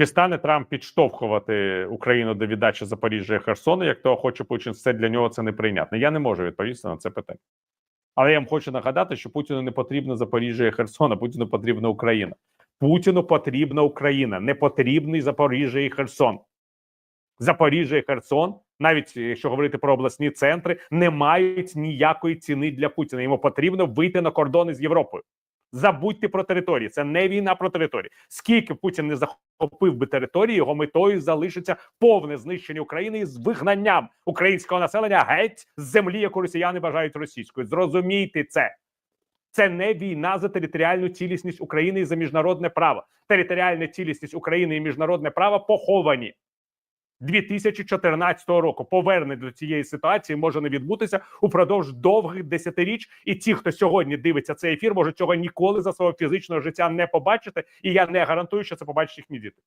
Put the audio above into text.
Чи стане Трамп підштовхувати Україну до віддачі Запоріжжя і Херсону, як того хоче Путін, це для нього це неприйнятно. Я не можу відповісти на це питання. Але я вам хочу нагадати, що Путіну не потрібно Запоріжжя і Херсона, Путіну потрібна Україна. Путіну потрібна Україна, не потрібний Запоріжжя і Херсон. Запоріжжя і Херсон, навіть якщо говорити про обласні центри, не мають ніякої ціни для Путіна. Йому потрібно вийти на кордони з Європою. Забудьте про території. Це не війна про території. Скільки Путін не захопив би території, його метою залишиться повне знищення України з вигнанням українського населення геть з землі, яку росіяни вважають російською. Зрозумійте це. Це не війна за територіальну цілісність України і за міжнародне право. Територіальна цілісність України і міжнародне право поховані. 2014 року повернення до цієї ситуації може не відбутися упродовж довгих десятиріч. І ті, хто сьогодні дивиться цей ефір, можуть цього ніколи за свого фізичного життя не побачити. І я не гарантую, що це побачать їхні діти.